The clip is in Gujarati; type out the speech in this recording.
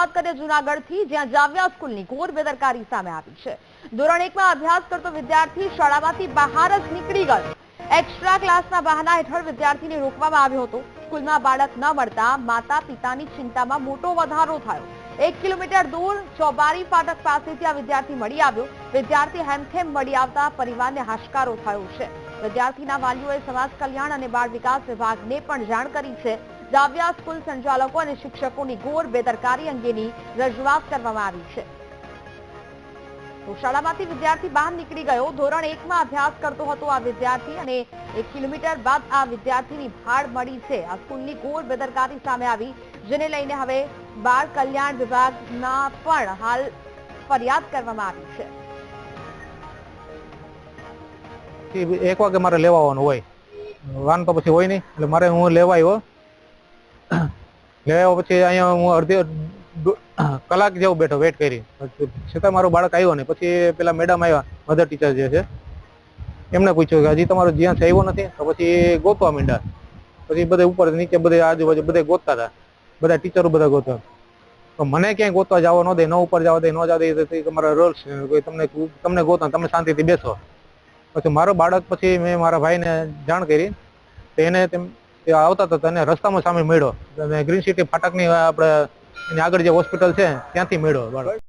શરૂઆત કરીએ જુનાગઢથી, જ્યાં જાવ્યા સ્કૂલની ઘોર બેદરકારી સામે આવી છે. ધોરણ એકમાં અભ્યાસ કરતો વિદ્યાર્થી શાળામાંથી બહાર જ નીકળી ગયો. એક્સ્ટ્રા ક્લાસના બહાના હેઠળ વિદ્યાર્થીને રોકવામાં આવ્યો હતો. સ્કૂલમાં બાળક ન મળતા માતા પિતાની ચિંતામાં મોટો વધારો થયો. એક કિલોમીટર દૂર ચોબારી ફાટક પાસેથી આ વિદ્યાર્થી મળી આવ્યો. વિદ્યાર્થી હેમખેમ મળી આવતા પરિવારને હાશકારો થયો છે. વિદ્યાર્થીના વાલીઓએ સમાજ કલ્યાણ અને બાળ વિકાસ વિભાગને પણ જાણ કરી છે. જાવ્યા સ્કૂલ સંચાલકો અને શિક્ષકોની ઘોર બેદરકારી અંગેની રજૂઆત કરવામાં આવી છે. શાળામાંથી વિદ્યાર્થી બહાર નીકળી ગયો. ધોરણ એકમાં અભ્યાસ કરતો હતો આ વિદ્યાર્થી અને એક કિલોમીટર બાદ આ વિદ્યાર્થીની ભાડ મળી છે. આ સ્કૂલની ઘોર બેદરકારી સામે આવી, જેને લઈને હવે બાળ કલ્યાણ વિભાગના પણ હાલ ફરિયાદ કરવામાં આવી છે. એક વાગે મારે લેવા હોય. વાન તો પછી હોય નહીં. એટલે મારે હું લેવા લેવા પછી અહીંયા હું અડધી કલાક જેવો બેઠો વેટ કરી. છતાં મારો બાળક આવ્યો નહીં. પછી પેલા મેડમ આવ્યા મધર ટીચર જે છે. એમને પૂછ્યું કે, હજી તમારો જ્યાં થયો નથી? તો પછી ગોતવા માંડ્યા. પછી બધે ઉપર નીચે બધે આજુબાજુ બધે ગોતતા હતા. બધા ટીચરો બધા ગોતવા. તો મને ક્યાંય ગોતવા જવા ન દે, ન ઉપર જવા દે, ન જવા દે તમારા રૂલ્સ તમને તમને ગોતા, તમે શાંતિથી બેસો. પછી મારો બાળક પછી મેં મારા ભાઈને જાણ કરી. તો એને તેમ તે આવતા હતા તેને રસ્તામાં સામે મળ્યો. અને ગ્રીન સિટી ફાટકની આપણે એની આગળ જે હોસ્પિટલ છે, ત્યાંથી મળ્યો બાળક.